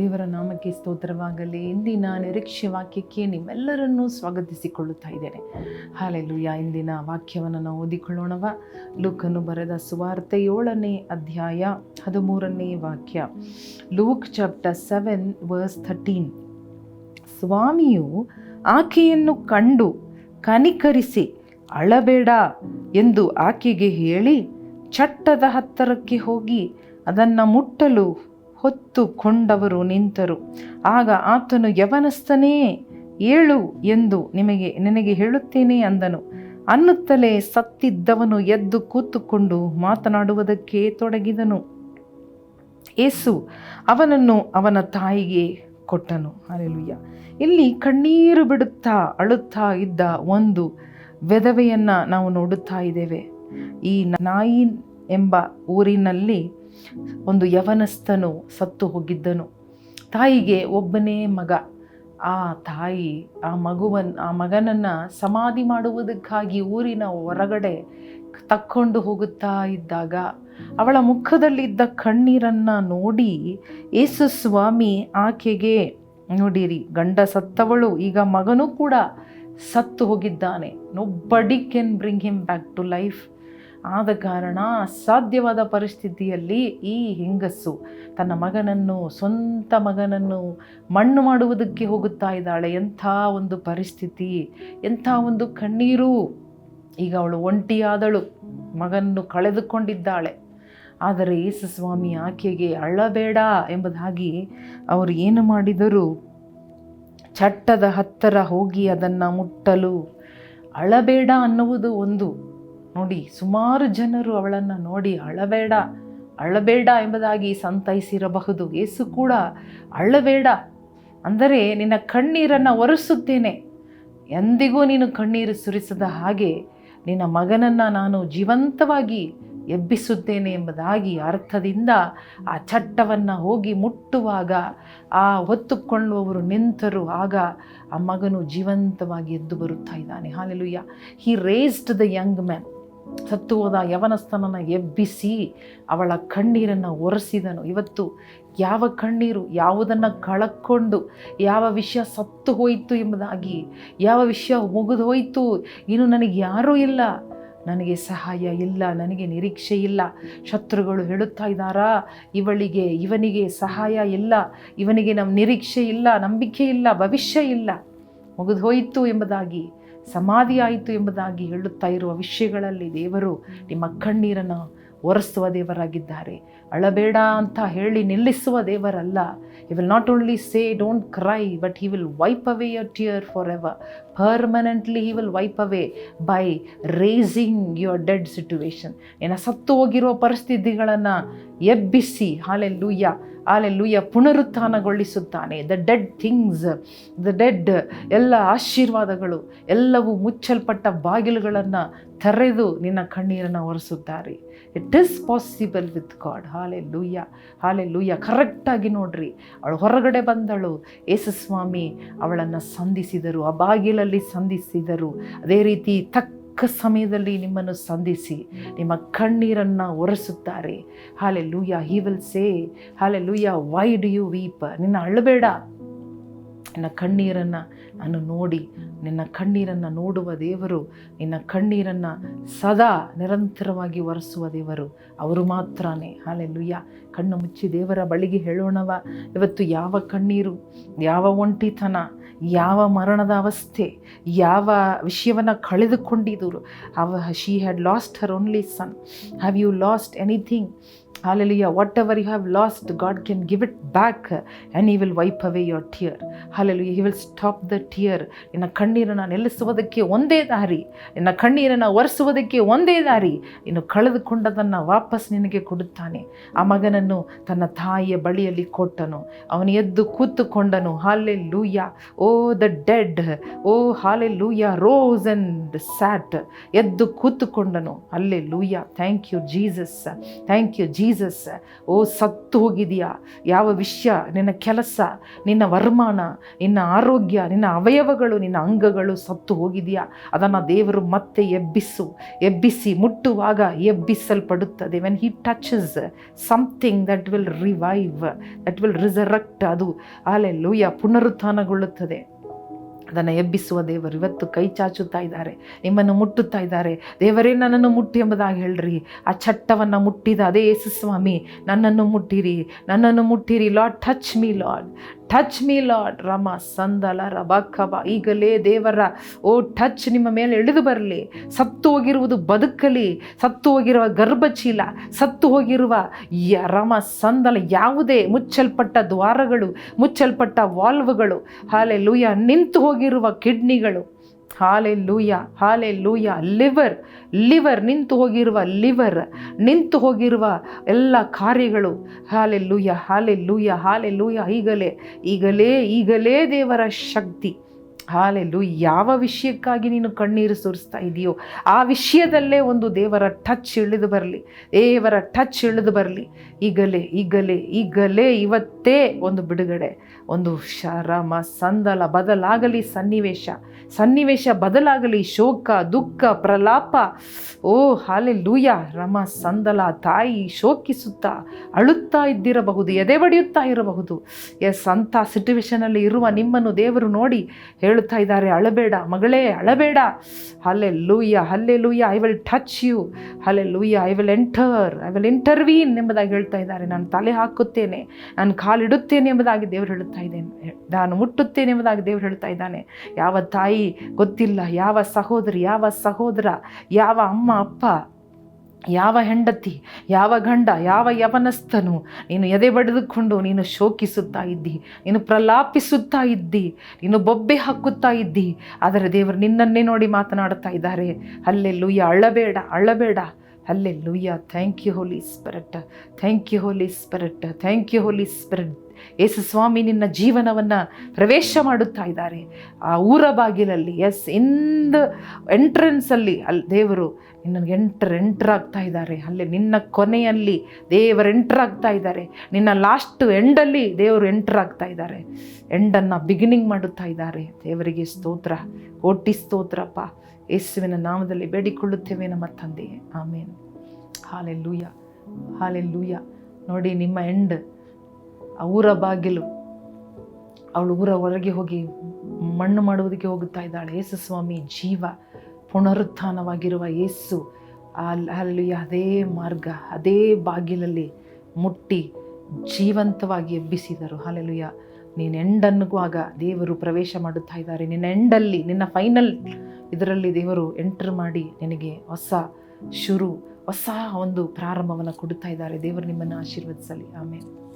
ದೇವರ ನಾಮಕ್ಕೆ ಸ್ತೋತ್ರವಾಗಲಿ, ಇಂದಿನ ನಿರೀಕ್ಷೆ ವಾಕ್ಯಕ್ಕೆ ನಿಮ್ಮೆಲ್ಲರನ್ನೂ ಸ್ವಾಗತಿಸಿಕೊಳ್ಳುತ್ತಾ ಇದ್ದೇನೆ. ಹಾಲೆಲುಯ್ಯ. ಇಂದಿನ ವಾಕ್ಯವನ್ನು ನಾವು ಓದಿಕೊಳ್ಳೋಣವ? ಲೂಕನ್ನು ಬರೆದ ಸುವಾರ್ತೆ ಏಳನೇ ಅಧ್ಯಾಯ ಹದಿಮೂರನೇ ವಾಕ್ಯ. Luke chapter seven verse thirteen. ಸ್ವಾಮಿಯು ಆಕೆಯನ್ನು ಕಂಡು ಕನಿಕರಿಸಿ, ಅಳಬೇಡ ಎಂದು ಆಕೆಗೆ ಹೇಳಿ, ಚಟ್ಟದ ಹತ್ತರಕ್ಕೆ ಹೋಗಿ ಅದನ್ನು ಮುಟ್ಟಲು ಹೊತ್ತುಕೊಂಡವರು ನಿಂತರು. ಆಗ ಆತನು, ಯವನಸ್ಥನೇ, ಏಳು ಎಂದು ನಿಮಗೆ, ನಿನಗೆ ಹೇಳುತ್ತೇನೆ ಅಂದನು. ಅನ್ನುತ್ತಲೇ ಸತ್ತಿದ್ದವನು ಎದ್ದು ಕೂತುಕೊಂಡು ಮಾತನಾಡುವುದಕ್ಕೆ ತೊಡಗಿದನು. ಏಸು ಅವನನ್ನು ಅವನ ತಾಯಿಗೆ ಕೊಟ್ಟನು. ಅಲ್ಲೆಲುಯ್ಯ ಇಲ್ಲಿ ಕಣ್ಣೀರು ಬಿಡುತ್ತಾ ಅಳುತ್ತಾ ಇದ್ದ ಒಂದು ವಿಧವೆಯನ್ನು ನಾವು ನೋಡುತ್ತಾ ಇದ್ದೇವೆ. ಈ ನಾಯಿ ಎಂಬ ಊರಿನಲ್ಲಿ ಒಂದು ಯವನಸ್ಥನು ಸತ್ತು ಹೋಗಿದ್ದನು. ತಾಯಿಗೆ ಒಬ್ಬನೇ ಮಗ. ಆ ತಾಯಿ, ಆ ಮಗುವನ್ನು ಆ ಮಗನನ್ನು ಸಮಾಧಿ ಮಾಡುವುದಕ್ಕಾಗಿ ಊರಿನ ಹೊರಗಡೆ ತಕ್ಕೊಂಡು ಹೋಗುತ್ತಾ ಇದ್ದಾಗ ಅವಳ ಮುಖದಲ್ಲಿದ್ದ ಕಣ್ಣೀರನ್ನು ನೋಡಿ ಯೇಸು ಸ್ವಾಮಿ, ಆಕೆಗೆ ನೋಡಿರಿ, ಗಂಡ ಸತ್ತವಳು, ಈಗ ಮಗನೂ ಕೂಡ ಸತ್ತು ಹೋಗಿದ್ದಾನೆ. Nobody can bring him back to life ಆದ ಕಾರಣ ಅಸಾಧ್ಯವಾದ ಪರಿಸ್ಥಿತಿಯಲ್ಲಿ ಈ ಹೆಂಗಸು ತನ್ನ ಮಗನನ್ನು, ಸ್ವಂತ ಮಗನನ್ನು ಮಣ್ಣು ಮಾಡುವುದಕ್ಕೆ ಹೋಗುತ್ತಾ ಇದ್ದಾಳೆ. ಎಂಥ ಒಂದು ಪರಿಸ್ಥಿತಿ, ಎಂಥ ಒಂದು ಕಣ್ಣೀರು. ಈಗ ಅವಳು ಒಂಟಿಯಾದಳು, ಮಗನನ್ನು ಕಳೆದುಕೊಂಡಿದ್ದಾಳೆ. ಆದರೆ ಯೇಸು ಸ್ವಾಮಿ ಆಕೆಗೆ ಅಳಬೇಡ ಎಂಬುದಾಗಿ ಅವರು ಏನು ಮಾಡಿದರು? ಚಟ್ಟದ ಹತ್ತಿರ ಹೋಗಿ ಅದನ್ನು ಮುಟ್ಟಲು ಅಳಬೇಡ ಅನ್ನುವುದು ಒಂದು. ನೋಡಿ, ಸುಮಾರು ಜನರು ಅವಳನ್ನು ನೋಡಿ ಅಳಬೇಡ ಅಳಬೇಡ ಎಂಬುದಾಗಿ ಸಂತೈಸಿರಬಹುದು. ಏಸು ಕೂಡ ಅಳಬೇಡ, ಅಂದರೆ ನಿನ್ನ ಕಣ್ಣೀರನ್ನು ಒರೆಸುತ್ತೇನೆ. ಎಂದಿಗೂ ನೀನು ಕಣ್ಣೀರು ಸುರಿಸದ ಹಾಗೆ ನಿನ್ನ ಮಗನನ್ನು ನಾನು ಜೀವಂತವಾಗಿ ಎಬ್ಬಿಸುತ್ತೇನೆ ಎಂಬುದಾಗಿ ಅರ್ಥದಿಂದ ಆ ಚಟ್ಟವನ್ನು ಹೋಗಿ ಮುಟ್ಟುವಾಗ ಆ ಹೊತ್ತುಕೊಳ್ಳುವವರು ನಿಂತರು. ಆಗ ಆ ಮಗನು ಜೀವಂತವಾಗಿ ಎದ್ದು ಬರುತ್ತಾ ಇದ್ದಾನೆ. Hallelujah. He raised the young man ಸತ್ತು ಹೋದ ಯವನಸ್ಥನನ್ನು ಎಬ್ಬಿಸಿ ಅವಳ ಕಣ್ಣೀರನ್ನು ಒರೆಸಿದನು. ಇವತ್ತು ಯಾವ ಕಣ್ಣೀರು, ಯಾವುದನ್ನು ಕಳಕೊಂಡು ಯಾವ ವಿಷಯ ಸತ್ತು ಹೋಯಿತು ಎಂಬುದಾಗಿ, ಯಾವ ವಿಷಯ ಮುಗಿದು ಹೋಯಿತು, ಇನ್ನು ನನಗೆ ಯಾರೂ ಇಲ್ಲ. ನನಗೆ ಸಹಾಯ ಇಲ್ಲ, ನನಗೆ ನಿರೀಕ್ಷೆ ಇಲ್ಲ. ಶತ್ರುಗಳು ಹೇಳುತ್ತಾ ಇದ್ದಾರಾ, ಇವಳಿಗೆ, ಇವನಿಗೆ ಸಹಾಯ ಇಲ್ಲ, ಇವನಿಗೆ ನಮ್ಮ ನಿರೀಕ್ಷೆ ಇಲ್ಲ, ನಂಬಿಕೆ ಇಲ್ಲ, ಭವಿಷ್ಯ ಇಲ್ಲ. ಮುಗಿದು ಹೋಯಿತು ಎಂಬುದಾಗಿ ಸಮಾಧಿ ಆಯಿತು ಎಂಬುದಾಗಿ ಹೇಳುತ್ತಾ ಇರುವ ವಿಷಯಗಳಲ್ಲಿ ದೇವರು ನಿಮ್ಮ ಕಣ್ಣೀರನ್ನು ಒರೆಸುವ ದೇವರಾಗಿದ್ದಾರೆ. ಅಳಬೇಡ ಅಂತ ಹೇಳಿ ನಿಲ್ಲಿಸುವ ದೇವರಲ್ಲ. He will not only say don't cry but he will wipe away your tear for ever permanently he will wipe away by raising your dead situation ಏನ ಸತ್ತು ಹೋಗಿರುವ ಪರಿಸ್ಥಿತಿಗಳನ್ನು ಎಬ್ಬಿಸಿ hallelujah hallelujah ಪುನರುತ್ಥಾನಗೊಳಿಸುತ್ತಾನೆ. The dead things the dead ಎಲ್ಲ ಆಶೀರ್ವಾದಗಳು, ಎಲ್ಲವೂ ಮುಚ್ಚಲ್ಪಟ್ಟ ಬಾಗಿಲುಗಳನ್ನು ತೆರೆದು ನಿನ್ನ ಕಣ್ಣೀರನ್ನು ಒರೆಸುತ್ತಾರೆ. It is possible with God hallelujah hallelujah ಲೂಯ್ಯ ಕರೆಕ್ಟಾಗಿ ನೋಡ್ರಿ. ಅವಳು ಹೊರಗಡೆ ಬಂದಳು. ಯೇಸುಸ್ವಾಮಿ ಅವಳನ್ನು ಸಂಧಿಸಿದರು. ಆ ಬಾಗಿಲಲ್ಲಿ ಸಂಧಿಸಿದರು. ಅದೇ ರೀತಿ ತಕ್ಕ ಸಮಯದಲ್ಲಿ ನಿಮ್ಮನ್ನು ಸಂಧಿಸಿ. ನಿಮ್ಮ ಕಣ್ಣೀರನ್ನು ಒರೆಸುತ್ತಾರೆ. ಹಾಲೆ ಲೂಯ he will say hallelujah why do you weep ನಿನ್ನ ಅಳಬೇಡ. ನಿನ್ನ ಕಣ್ಣೀರನ್ನು ನಾನು ನೋಡಿ, ನಿನ್ನ ಕಣ್ಣೀರನ್ನು ನೋಡುವ ದೇವರು, ನಿನ್ನ ಕಣ್ಣೀರನ್ನು ಸದಾ ನಿರಂತರವಾಗಿ ಒರೆಸುವ ದೇವರು. ಅವರು ಮಾತ್ರನೇ. ಹಾಲೆ ಲುಯ್ಯ ಕಣ್ಣು ಮುಚ್ಚಿ ದೇವರ ಬಳಿಗೆ ಹೇಳೋಣವ. ಇವತ್ತು ಯಾವ ಕಣ್ಣೀರು, ಯಾವ ಒಂಟಿತನ ಯಾವ ಮರಣದ ಅವಸ್ಥೆ, ಯಾವ ವಿಷಯವನ್ನು ಕಳೆದುಕೊಂಡಿದ್ದರು. ಅವ she had lost her only son have you lost anything hallelujah whatever you have lost God can give it back and he will wipe away your tear hallelujah he will stop the tear ನಿನ್ನ ಕಣ್ಣೀರನ್ನು ನಿಲ್ಲಿಸುವುದಕ್ಕೆ ಒಂದೇ ದಾರಿ. ನಿನ್ನ ಕಣ್ಣೀರನ್ನು ಒರೆಸುವುದಕ್ಕೆ ಒಂದೇ ದಾರಿ. ಇನ್ನು ಕಳೆದುಕೊಂಡದನ್ನು ವಾಪಸ್ ನಿನಗೆ ಕೊಡುತ್ತಾನೆ. ಆ ಮಗನನ್ನು ತನ್ನ ತಾಯಿಯ ಬಳಿಯಲ್ಲಿ ಕೊಟ್ಟನು. ಅವನು ಎದ್ದು ಕೂತುಕೊಂಡನು. ಹಾಲೆ ಲೂಯ್ಯ ಓ, ದ ಡೆಡ್. ಓ ಹಾಲೆ ಲೂಯ್ಯ ರೋಸ್ ಅಂಡ್ ಸ್ಯಾಟ್. ಎದ್ದು ಕೂತುಕೊಂಡನು. Hallelujah thank you Jesus thank you ji Jesus oh ಸತ್ತು ಹೋಗಿದೆಯಾ? ಯಾವ ವಿಷಯ? ನಿನ್ನ ಕೆಲಸ, ನಿನ್ನ ವರ್ಮಾನ, ನಿನ್ನ ಆರೋಗ್ಯ, ನಿನ್ನ ಅವಯವಗಳು, ನಿನ್ನ ಅಂಗಗಳು ಸತ್ತು ಹೋಗಿದೆಯಾ? ಅದನ್ನು ದೇವರು ಮತ್ತೆ ಎಬ್ಬಿಸು. ಎಬ್ಬಿಸಿ ಮುಟ್ಟುವಾಗ ಎಬ್ಬಿಸಲ್ಪಡುತ್ತದೆ when he touches something that will revive that will resurrect ಅದು. ಅಲೆ ಲೂಯ ಪುನರುತ್ಥಾನಗೊಳ್ಳುತ್ತದೆ. ಅದನ್ನು ಎಬ್ಬಿಸುವ ದೇವರು ಇವತ್ತು ಕೈ ಚಾಚುತ್ತಾ ಇದ್ದಾರೆ, ನಿಮ್ಮನ್ನು ಮುಟ್ಟುತ್ತಾ ಇದ್ದಾರೆ. ದೇವರೇ, ನನ್ನನ್ನು ಮುಟ್ಟಿ ಎಂಬುದಾಗಿ ಹೇಳ್ರಿ. ಆ ಚಟ್ಟವನ್ನು ಮುಟ್ಟಿದ ಅದೇ ಯೇಸು ಸ್ವಾಮಿ ನನ್ನನ್ನು ಮುಟ್ಟಿರಿ ನನ್ನನ್ನು ಮುಟ್ಟಿರಿ Lord touch me Lord touch me Lord ರಮ ಸಂದಲ ರಬ ಕಬ ಈಗಲೇ ದೇವರ, ಓ ಟಚ್ ನಿಮ್ಮ ಮೇಲೆ ಇಳಿದು ಬರಲಿ. ಸತ್ತು ಹೋಗಿರುವುದು ಬದುಕಲಿ. ಸತ್ತು ಹೋಗಿರುವ ಗರ್ಭಚೀಲ ಸತ್ತು ಹೋಗಿರುವ ರಮ ಸಂದಲ ಯಾವುದೇ ಮುಚ್ಚಲ್ಪಟ್ಟ ದ್ವಾರಗಳು, ಮುಚ್ಚಲ್ಪಟ್ಟ ವಾಲ್ವ್ಗಳು. ಹಾಲೆ ಲೂಯ ನಿಂತು ಹೋಗಿರುವ ಕಿಡ್ನಿಗಳು. ಹಾಲೆ ಲೂಯ ಹಾಲೆ ಲೂಯ ಲಿವರ್ ಲಿವರ್, ನಿಂತು ಹೋಗಿರುವ ಲಿವರ್, ನಿಂತು ಹೋಗಿರುವ ಎಲ್ಲ ಕಾರ್ಯಗಳು. ಹಾಲೆ ಲೂಯ ಹಾಲೆ ಲೂಯ ಹಾಲೆ ಲೂಯ ಈಗಲೇ ಈಗಲೇ ಈಗಲೇ ದೇವರ ಶಕ್ತಿ. ಹಾಲೆಲ್ಲು ಯಾವ ವಿಷಯಕ್ಕಾಗಿ ನೀನು ಕಣ್ಣೀರು ಸುರಿಸ್ತಾ ಇದೆಯೋ, ಆ ವಿಷಯದಲ್ಲೇ ಒಂದು ದೇವರ ಟಚ್ ಇಳಿದು ಬರಲಿ. ದೇವರ ಟಚ್ ಇಳಿದು ಬರಲಿ. ಈಗಲೇ ಈಗಲೇ ಈಗಲೇ, ಇವತ್ತೇ ಒಂದು ಬಿಡುಗಡೆ. ಒಂದು ಶರಮ, ಸಂದಲ, ಬದಲಾಗಲಿ ಸನ್ನಿವೇಶ. ಸನ್ನಿವೇಶ ಬದಲಾಗಲಿ ಶೋಕ, ದುಃಖ, ಪ್ರಲಾಪ. ಓ ಹಾಲೆ ಲೂಯ ರಮ, ಸಂದಲ, ತಾಯಿ ಶೋಕಿಸುತ್ತಾ, ಅಳುತ್ತಾ ಇದ್ದಿರಬಹುದು, ಎದೆ ಬಡಿಯುತ್ತಾ ಇರಬಹುದು. ಎಸ್, ಅಂಥ ಸಿಟುವೇಶನಲ್ಲಿ ಇರುವ ನಿಮ್ಮನ್ನು ದೇವರು ನೋಡಿ ಹೇಳುತ್ತಾ ಇದ್ದಾರೆ, ಅಳಬೇಡ, ಮಗಳೇ, ಅಳಬೇಡ. Hallelujah hallelujah I will touch you hallelujah I will enter I will intervene ಎಂಬುದಾಗಿ ಹೇಳ್ತಾ ಇದ್ದಾರೆ. ನಾನು ತಲೆ ಹಾಕುತ್ತೇನೆ, ನಾನು ಕಾಲಿಡುತ್ತೇನೆ ಎಂಬುದಾಗಿ ದೇವರು ಹೇಳುತ್ತಾ ಇದ್ದೇನೆ. ನಾನು ಮುಟ್ಟುತ್ತೇನೆ ಎಂಬುದಾಗಿ ದೇವರು ಹೇಳ್ತಾ ಇದ್ದಾನೆ. ಯಾವ ತಾಯಿ ಗೊತ್ತಿಲ್ಲ, ಯಾವ ಸಹೋದರಿ, ಯಾವ ಸಹೋದರ, ಯಾವ ಅಮ್ಮ, ಅಪ್ಪ, ಯಾವ ಹೆಂಡತಿ, ಯಾವ ಗಂಡ, ಯಾವ ಯವನಸ್ಥನು, ನೀನು ಎದೆ ಬಡಿದುಕೊಂಡು ನೀನು ಶೋಕಿಸುತ್ತಾ ಇದ್ದಿ, ನೀನು ಪ್ರಲಾಪಿಸುತ್ತಾ ಇದ್ದಿ, ನೀನು ಬೊಬ್ಬೆ ಹಾಕುತ್ತಾ ಇದ್ದಿ, ಆದರೆ ದೇವರು ನಿನ್ನನ್ನೇ ನೋಡಿ ಮಾತನಾಡುತ್ತಾ ಇದ್ದಾರೆ. ಅಲ್ಲೇ ಲುಯ್ಯ ಅಳಬೇಡ ಅಳಬೇಡ hallelujah thank you holy spirit thank you holy spirit thank you holy spirit Yesu ಸ್ವಾಮಿ ನಿನ್ನ ಜೀವನವನ್ನು ಪ್ರವೇಶ ಮಾಡುತ್ತಾ ಇದ್ದಾರೆ. ಆ ಊರ ಬಾಗಿಲಲ್ಲಿ ಎಸ್ ಇನ್ ದ ಎಂಟ್ರೆನ್ಸಲ್ಲಿ ಅಲ್ಲಿ ದೇವರು ನಿನ್ನಗೆ ಎಂಟ್ರ್ ಎಂಟ್ರ್ ಆಗ್ತಾ ಇದ್ದಾರೆ. ಅಲ್ಲಿ ನಿನ್ನ ಕೊನೆಯಲ್ಲಿ ದೇವರು ಎಂಟ್ರ್ ಆಗ್ತಾ ಇದ್ದಾರೆ. ನಿನ್ನ ಲಾಸ್ಟ್ ಎಂಡಲ್ಲಿ ದೇವರು ಎಂಟ್ರ್ ಆಗ್ತಾ ಇದ್ದಾರೆ. ಎಂಡನ್ನು ಬಿಗಿನಿಂಗ್ ಮಾಡುತ್ತಾ ಇದ್ದಾರೆ. ದೇವರಿಗೆ ಸ್ತೋತ್ರ, ಕೋಟಿ ಸ್ತೋತ್ರಪ್ಪ. ಯೇಸುವಿನ ನಾಮದಲ್ಲಿ ಬೇಡಿಕೊಳ್ಳುತ್ತೇವೆ ನಮ್ಮ ತಂದೆಯೇ. ಆಮೇನ್ ಹಾಲೆ ಲೂಯ ಹಾಲೆ ಲೂಯ ನೋಡಿ ನಿಮ್ಮ ಎಂಡ್ ಊರ ಬಾಗಿಲು. ಅವಳು ಊರ ಹೊರಗೆ ಹೋಗಿ ಮಣ್ಣು ಮಾಡುವುದಕ್ಕೆ ಹೋಗುತ್ತಾ ಇದ್ದಾಳೆ. ಯೇಸು ಸ್ವಾಮಿ, ಜೀವ ಪುನರುತ್ಥಾನವಾಗಿರುವ ಯೇಸು. ಅಲ್ಲಿ ಅದೇ ಮಾರ್ಗ, ಅದೇ ಬಾಗಿಲಲ್ಲಿ ಮುಟ್ಟಿ ಜೀವಂತವಾಗಿ ಎಬ್ಬಿಸಿದರು. ಹಾಲೆಲುಯ್ಯ ನೀನು ಎಂಡನ್ನುವಾಗ ದೇವರು ಪ್ರವೇಶ ಮಾಡುತ್ತಾ ಇದ್ದಾರೆ. ನಿನ್ನ ಎಂಡಲ್ಲಿ, ನಿನ್ನ ಫೈನಲ್ ಇದರಲ್ಲಿ ದೇವರು ಎಂಟರ್ ಮಾಡಿ ನಿನಗೆ ಹೊಸ ಶುರು, ಹೊಸ ಒಂದು ಪ್ರಾರಂಭವನ್ನು ಕೊಡುತ್ತಾ ಇದ್ದಾರೆ. ದೇವರು ನಿಮ್ಮನ್ನು ಆಶೀರ್ವದಿಸಲಿ. ಆಮೇಲೆ